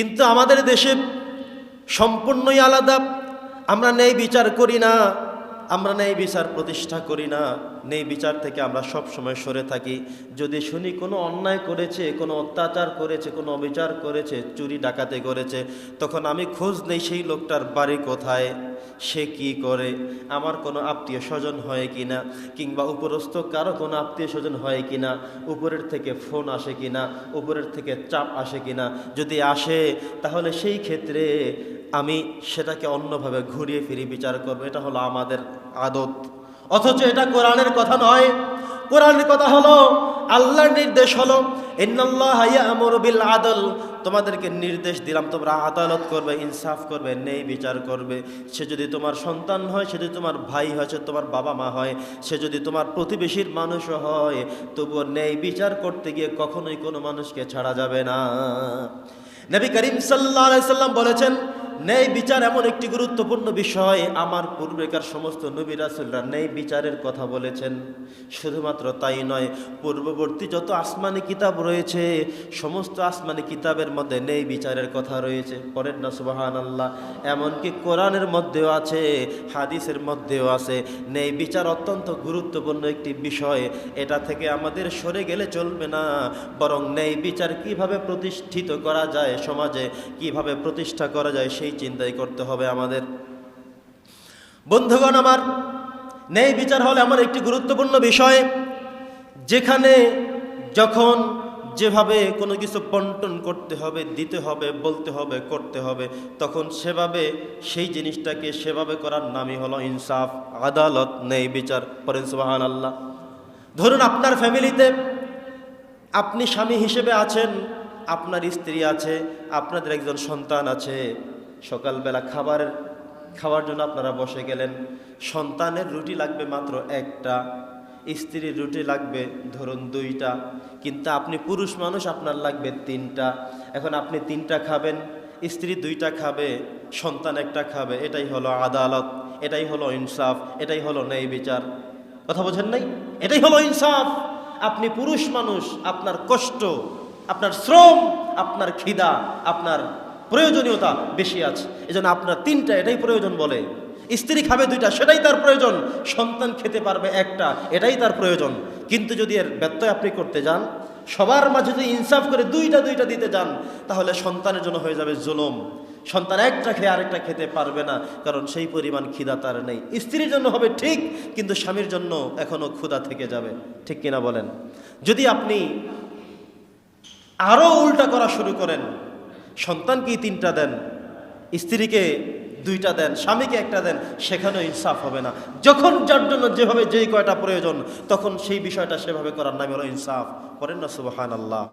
কিন্তু আমাদের দেশে সম্পূর্ণই আলাদা। আমরা ন্যায় বিচার করি না। আমরা ন্যায় বিচার প্রতিষ্ঠা করি না। ন্যায় বিচার থেকে আমরা সব সময় সরে থাকি। যদি শুনি কোনো অন্যায় করেছে, কোনো অত্যাচার করেছে, কোনো অবিচার করেছে, চুরি ডাকাতে করেছে, তখন আমি খোঁজ নেই সেই লোকটার বাড়ি কোথায়, সে কি করে, আমার কোনো আত্মীয় স্বজন হয় কিনা কিংবা উপরস্থ কারও কোনো আত্মীয় স্বজন হয় কি না, উপরের থেকে ফোন আসে কিনা উপরের থেকে চাপ আসে কিনা যদি আসে, তাহলে সেই ক্ষেত্রে আমি সেটাকে অন্যভাবে ঘুরিয়ে ফিরিয়ে বিচার করব। এটা হলো আমাদের আদত। অথচ এটা কোরআনের কথা নয়। কোরআনের কথা হলো আল্লাহর নির্দেশ হলো বিল আদল। তোমাদেরকে নির্দেশ দিলাম, তোমরা আদালত করবে, ইনসাফ করবে, ন্যায় বিচার করবে। সে যদি তোমার সন্তান হয়, সে যদি তোমার ভাই হয়, সে তোমার বাবা মা হয়, সে যদি তোমার প্রতিবেশীর মানুষও হয়, তবুও নেই বিচার করতে গিয়ে কখনোই কোনো মানুষকে ছাড়া যাবে না। নবী করিম সাল্লাহ সাল্লাম বলেছেন ন্যায় বিচার এমন একটি গুরুত্বপূর্ণ বিষয়, আমার পূর্বেকার সমস্ত নবী রাসুলরা ন্যায় বিচারের কথা বলেছেন। শুধুমাত্র তাই নয়, পূর্ববর্তী যত আসমানি কিতাব রয়েছে, সমস্ত আসমানি কিতাবের মধ্যে ন্যায় বিচারের কথা রয়েছে। পরের না সুবাহান আল্লাহ এমনকি কোরআনের মধ্যেও আছে, হাদিসের মধ্যেও আছে। ন্যায় বিচার অত্যন্ত গুরুত্বপূর্ণ একটি বিষয়, এটা থেকে আমাদের সরে গেলে চলবে না। বরং ন্যায় বিচার কীভাবে প্রতিষ্ঠিত করা যায় সমাজে, কীভাবে প্রতিষ্ঠা করা যায় সেই চিন্তাই করতে হবে আমাদের। বন্ধুগণ আমার, ন্যায় বিচার হলে আমার একটি গুরুত্বপূর্ণ বিষয়, যেখানে যখন যেভাবে কোনো কিছু বন্টন করতে হবে, দিতে হবে, বলতে হবে, করতে হবে, তখন সেভাবে সেই জিনিসটাকে সেভাবে করার নামই হলো ইনসাফ, আদালত, ন্যায় বিচার পরেন সুবাহান আল্লাহ ধরুন আপনার ফ্যামিলিতে আপনি স্বামী হিসেবে আছেন, আপনার স্ত্রী আছে, আপনাদের একজন সন্তান আছে সকালবেলা খাবারের, খাওয়ার জন্য আপনারা বসে গেলেন। সন্তানের রুটি লাগবে মাত্র একটা, স্ত্রীর রুটি লাগবে ধরুন দুইটা, কিন্তু আপনি পুরুষ মানুষ, আপনার লাগবে তিনটা। এখন আপনি তিনটা খাবেন, স্ত্রী দুইটা খাবে, সন্তান একটা খাবে, এটাই হলো আদালত, এটাই হলো ইনসাফ, এটাই হলো ন্যায় বিচার। কথা বোঝেন নাই? এটাই হলো ইনসাফ। আপনি পুরুষ মানুষ, আপনার কষ্ট, আপনার শ্রম, আপনার খিদা, আপনার প্রয়োজনীয়তা বেশি আছে। এজন্য আপনার তিনটা এটাই প্রয়োজন বলে। স্ত্রী খাবে দুইটা, সেটাই তার প্রয়োজন। সন্তান খেতে পারবে একটা, এটাই তার প্রয়োজন। কিন্তু যদি এর ব্যত্যয় আপনি করতে যান, সবার মাঝে যদি ইনসাফ করে দুইটা দুইটা দিতে যান, তাহলে সন্তানের জন্য হয়ে যাবে জুলুম। সন্তান একটা খেয়ে আরেকটা খেতে পারবে না, কারণ সেই পরিমাণ খিদা তার নেই। স্ত্রীর জন্য হবে ঠিক, কিন্তু স্বামীর জন্য এখনও ক্ষুধা থেকে যাবে। ঠিক কিনা বলেন? যদি আপনি আরও উল্টা করা শুরু করেন সন্তানকেই তিনটা দেন, স্ত্রীকে দুইটা দেন, স্বামীকে একটা দেন, সেখানেও ইনসাফ হবে না। যখন যার জন্য যেভাবে যেই কয়টা প্রয়োজন, তখন সেই বিষয়টা সেভাবে করার নামে হলো ইনসাফ। করেন না সুবাহান আল্লাহ